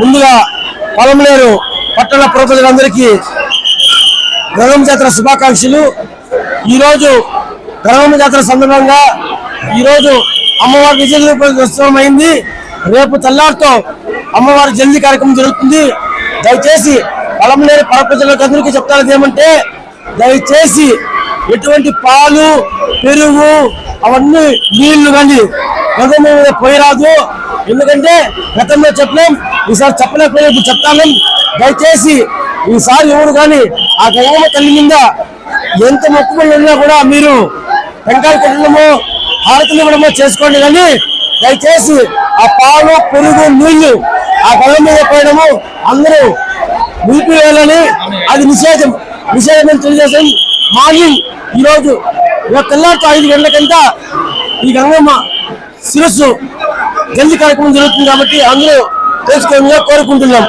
ముందుగా పొలంలేరు పట్టణ ప్రజలందరికీ గణం జాతర శుభాకాంక్షలు. ఈరోజు గణం జాతర సందర్భంగా ఈరోజు అమ్మవారి విజయ ఉత్సవం అయింది రేపు తెల్లారితో అమ్మవారి జల్దీ కార్యక్రమం జరుగుతుంది. దయచేసి పొలంలేరు పర ప్రజలకు అందరికీ చెప్తాను ఏమంటే దయచేసి ఎటువంటి పాలు పెరుగు అవన్నీ నీళ్ళు కానీ గతం మీద పోయిరాదు. ఎందుకంటే గతంలో చెప్పలేం ఈసారి చెప్పలేకపోయినా ఇప్పుడు చెప్తాను దయచేసి ఈసారి ఎవరు కానీ ఆ గంగమ్మ తల్లి మీద ఎంత మొక్కుబడి ఉన్నా కూడా మీరు టెంకాయ కొట్టడము హారతులు ఇవ్వడమో చేసుకోండి కానీ దయచేసి ఆ పాలు పెరుగు నీళ్ళు ఆ గంగ మీద పోయడము అందరూ నిలిపివేయాలని అది నిషేధం. నిషేధం అని తెలియజేసాం మార్నింగ్ ఈరోజు రేపు తెల్లారితో ఐదు గంటలకంతా ఈ గంగమ్మ శిరస్సు జల్లి కార్యక్రమం జరుగుతుంది కాబట్టి అందరూ తెలుసుకోవాలని కోరుకుంటున్నాం.